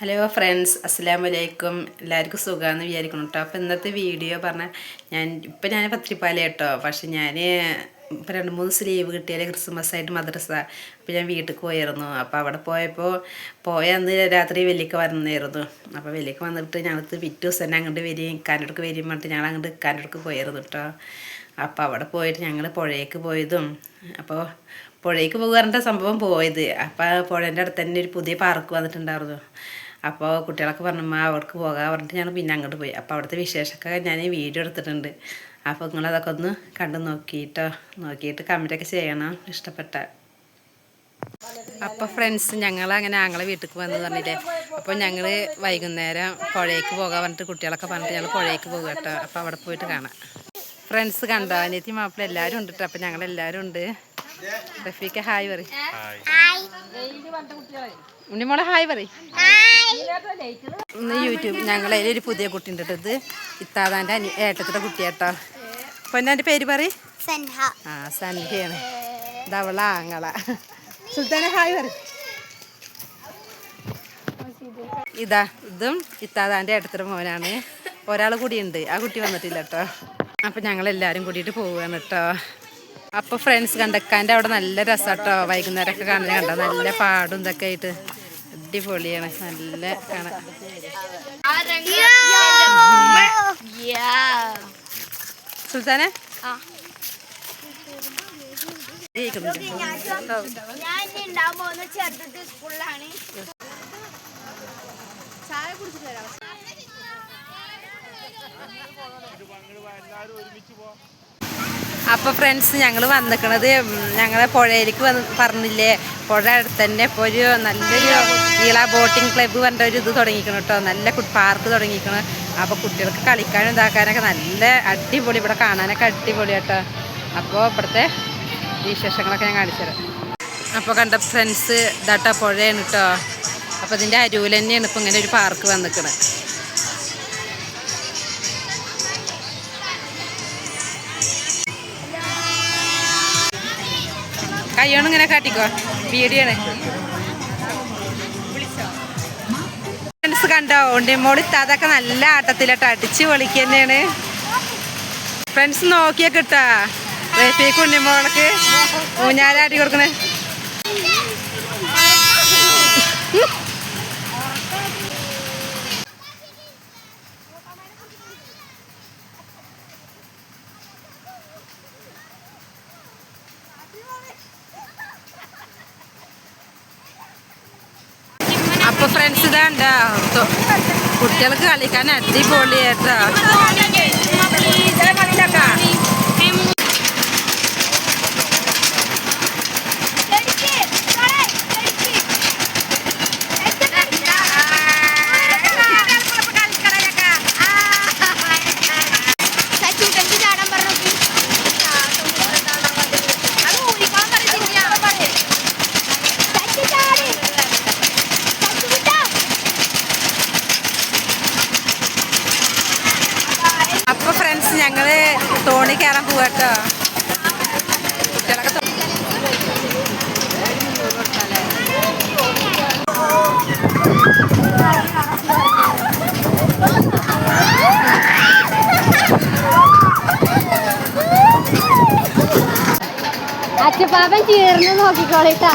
Hello friends അസ്സാം വലൈക്കും എല്ലാവർക്കും സുഖമാണെന്ന് വിചാരിക്കണം കേട്ടോ അപ്പോൾ ഇന്നത്തെ വീഡിയോ പറഞ്ഞാൽ ഞാൻ ഇപ്പം ഞാൻ പത്രിപ്പാല കേട്ടോ പക്ഷെ ഞാൻ ഇപ്പം രണ്ട് മൂന്ന് ദിവസം ലീവ് കിട്ടിയാലേ ക്രിസ്മസ് ആയിട്ട് മദ്രസ. അപ്പോൾ ഞാൻ വീട്ടിൽ പോയിരുന്നു അപ്പോൾ അവിടെ പോയപ്പോൾ പോയ അന്ന് രാത്രി വെല്ലിക്ക് വന്നായിരുന്നു. അപ്പോൾ വെല്ലിക്ക് വന്നിട്ട് ഞങ്ങൾക്ക് പിറ്റേ ദിവസം തന്നെ അങ്ങോട്ട് വരും കാനടുക്ക് വരും പറഞ്ഞിട്ട് ഞങ്ങൾ അങ്ങോട്ട് കാനടുക്ക് പോയിരുന്നു കേട്ടോ അപ്പോൾ അവിടെ പോയിട്ട് ഞങ്ങൾ പുഴയ്ക്ക് പോയതും അപ്പോൾ പുഴയ്ക്ക് പോകാറുണ്ട് സംഭവം പോയത്? അപ്പോൾ പുഴേന്റെ അടുത്ത് തന്നെ ഒരു പുതിയ പാർക്ക് വന്നിട്ടുണ്ടായിരുന്നു. അപ്പോൾ കുട്ടികളൊക്കെ പറഞ്ഞു അമ്മ അവിടേക്ക് പോകാൻ പറഞ്ഞിട്ട് ഞങ്ങൾ പിന്നെ അങ്ങോട്ട് പോയി. അപ്പോൾ അവിടുത്തെ വിശേഷമൊക്കെ ഞാൻ വീഡിയോ എടുത്തിട്ടുണ്ട്. അപ്പോൾ നിങ്ങളതൊക്കെ ഒന്ന് കണ്ടു നോക്കിയിട്ടോ? നോക്കിയിട്ട് കമന്റൊക്കെ ചെയ്യണം ഇഷ്ടപ്പെട്ട. അപ്പോൾ ഫ്രണ്ട്സ് ഞങ്ങൾ അങ്ങനെ ആങ്ങളെ വീട്ടിൽ വന്ന് പറഞ്ഞില്ലേ? അപ്പോൾ ഞങ്ങൾ വൈകുന്നേരം പുഴയ്ക്ക് പോകാൻ പറഞ്ഞിട്ട് കുട്ടികളൊക്കെ പറഞ്ഞിട്ട് ഞങ്ങൾ പുഴയ്ക്ക് പോകുക കേട്ടോ. അപ്പോൾ അവിടെ പോയിട്ട് കാണാം. ഫ്രണ്ട്സ് കണ്ടോ? അനിയത്തി മാപ്പിള എല്ലാവരും ഉണ്ട് കേട്ടോ. അപ്പോൾ ഞങ്ങൾ എല്ലാവരും ഉണ്ട്. റഫീക്ക് ഹായ് പറയും. ഉണ്ണിമോളെ ഹായ് പറ ഇന്ന് യൂട്യൂബ് ഞങ്ങളെ ഒരു പുതിയ കുട്ടി ഉണ്ട് കേട്ടോ ഇത്. ഇത്താതാന്റെ അനി ഏട്ടത്തിന്റെ കുട്ടിയാട്ടോ. പൊന്നാന്റെ പേര് പറ ആ സന്ധ്യയാണ് ഇതവള ആങ്ങള. സുൽത്താന ഹായ് പറ ഇതാ ഇതും ഇത്താതാന്റെ ഏട്ടത്തിന്റെ മോനാണ്. ഒരാൾ കൂടിയുണ്ട്. ആ കുട്ടി വന്നിട്ടില്ല കേട്ടോ അപ്പം ഞങ്ങളെല്ലാവരും കൂടിയിട്ട് പോവുകയാണ് കേട്ടോ അപ്പോൾ ഫ്രണ്ട്സ് കണ്ടക്കാന്റെ അവിടെ നല്ല രസമാട്ടോ വൈകുന്നേരമൊക്കെ കാണാൻ കണ്ടോ നല്ല പാടും ഇതൊക്കെ ആയിട്ട്. അടിപൊളിയാണ്. നല്ല കാണാൻ. സുൽത്താനെ? ഇനി എല്ലാവരും ഒരുമിച്ച് ചെറുതത്തെ സ്കൂളിലാണ് ചായ കുടിച്ചിട്ട് വരാം അപ്പോൾ ഫ്രണ്ട്സ് ഞങ്ങൾ വന്നിക്കണത് ഞങ്ങളെ പുഴയിലേക്ക് വന്ന് പറഞ്ഞില്ലേ? പുഴ അടുത്ത് തന്നെ ഇപ്പോൾ ഒരു നല്ലൊരു ഈള ബോട്ടിംഗ് ക്ലബ്ബ് പറഞ്ഞ ഒരു ഇത് തുടങ്ങിക്കണം കേട്ടോ നല്ല പാർക്ക് തുടങ്ങിക്കണം. അപ്പോൾ കുട്ടികൾക്ക് കളിക്കാനും ഇതാക്കാനൊക്കെ നല്ല അടിപൊളി ഇവിടെ കാണാനൊക്കെ അടിപൊളി കേട്ടോ അപ്പോൾ ഇവിടുത്തെ വിശേഷങ്ങളൊക്കെ ഞാൻ കാണിച്ചു തരാം. അപ്പോൾ കണ്ട ഫ്രണ്ട്സ് ഇതാട്ടോ പുഴയാണ് കേട്ടോ അപ്പോൾ ഇതിന്റെ അരുവിൽ തന്നെയാണ് ഇപ്പോൾ ഇങ്ങനെ ഒരു പാർക്ക് വന്നിക്കണത്. കയ്യോണം ഇങ്ങനെ കാട്ടിക്കോ. വീഡിയോണ് ഫ്രണ്ട്സ് കണ്ടോ ഉണ്ടിമോളി അതൊക്കെ നല്ല ആട്ടത്തിലട്ടോ അടിച്ച് പൊളിക്കുക തന്നെയാണ് ഫ്രണ്ട്സ് നോക്കിയൊക്കെ കിട്ടാ റഫീക്ക് ഉണ്ണിമോൾക്ക് ഊഞ്ഞാലാട്ടി കൊടുക്കണേ. അപ്പൊ ഫ്രണ്ട്സ് ഇതാണ്ടോ കുട്ടികൾക്ക് കളിക്കാൻ അടിപൊളിയാട്ടോ ഫ്രണ്ട്സ് ഞങ്ങൾ തോണി കയറാൻ പോവാട്ടോ കുട്ടികളൊക്കെ അച്ഛപ്പാപ്പൻ ചേർന്ന് നോക്കിക്കോളിട്ടാ.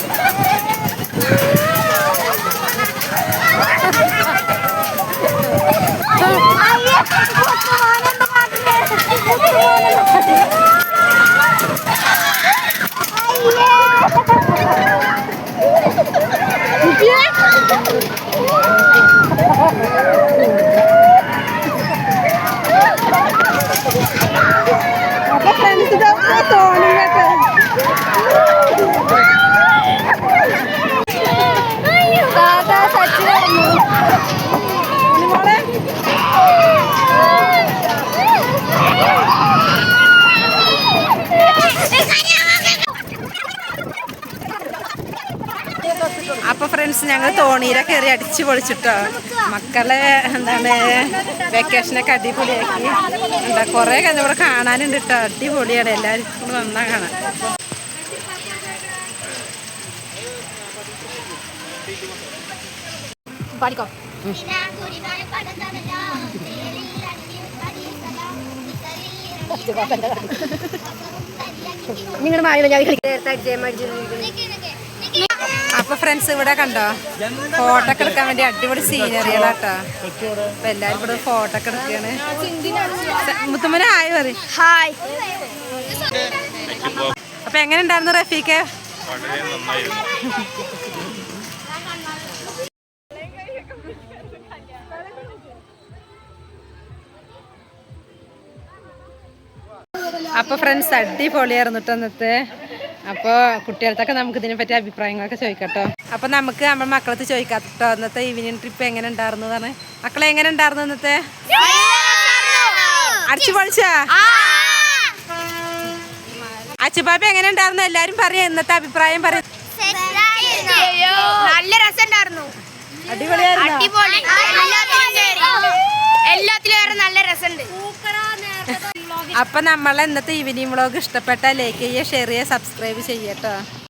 ഞങ്ങൾ തോണീരെ കയറി അടിച്ചു പൊളിച്ചിട്ടോ. മക്കളെ എന്താണ് വെക്കേഷനൊക്കെ അടിപൊളിയാക്കി. എന്താ കുറേ കഴിഞ്ഞ ഇവിടെ കാണാനുണ്ട് കേട്ടോ അടിപൊളിയാണ് എല്ലാവരും കൂടെ വന്നാൽ കാണാൻ പാടിക്കോ. നിങ്ങളുടെ മാറി ഞാൻ അപ്പൊ ഫ്രണ്ട്സ് ഇവിടെ കണ്ടോ? ഫോട്ടോ ഒക്കെ എടുക്കാൻ വേണ്ടി അടിപൊളി സീനറികളാട്ടോ അപ്പൊ എല്ലാരും ഇവിടെ ഫോട്ടോ ഒക്കെ എടുക്കുകയാണ്. മുത്തമ്മന ഹായ് പറയും. ഹായ് അപ്പൊ എങ്ങനെ ഉണ്ടായിരുന്നു അപ്പൊ ഫ്രണ്ട്സ് അടിപൊളിയായിരുന്നു കേട്ടോ ഇന്നത്തെ അപ്പോൾ കുട്ടികൾക്കൊക്കെ നമുക്ക് ഇതിനെ പറ്റി അഭിപ്രായങ്ങളൊക്കെ ചോദിക്കട്ടോ. അപ്പോൾ നമുക്ക് നമ്മുടെ മക്കളത്ത് ചോദിക്കാട്ടോ ഇന്നത്തെ ഈവനിങ് ട്രിപ്പ് എങ്ങനെ ഉണ്ടായിരുന്നു എന്നാണ് മക്കളെ എങ്ങനെ ഉണ്ടായിരുന്നു ഇന്നത്തെ? അടിച്ചു പൊളിച്ചാ? അച്ചുബാബി എങ്ങനെ ഉണ്ടായിരുന്നു? എല്ലാരും പറയാം ഇന്നത്തെ അഭിപ്രായം പറയാ. നല്ല അപ്പൊ നമ്മളെ ഇന്നത്തെ ഈവനിങ് വ്ളോഗ് ഇഷ്ടപ്പെട്ടാൽ ലൈക്ക് ചെയ്യുക ഷെയർ ചെയ്യുക സബ്സ്ക്രൈബ് ചെയ്യട്ടോ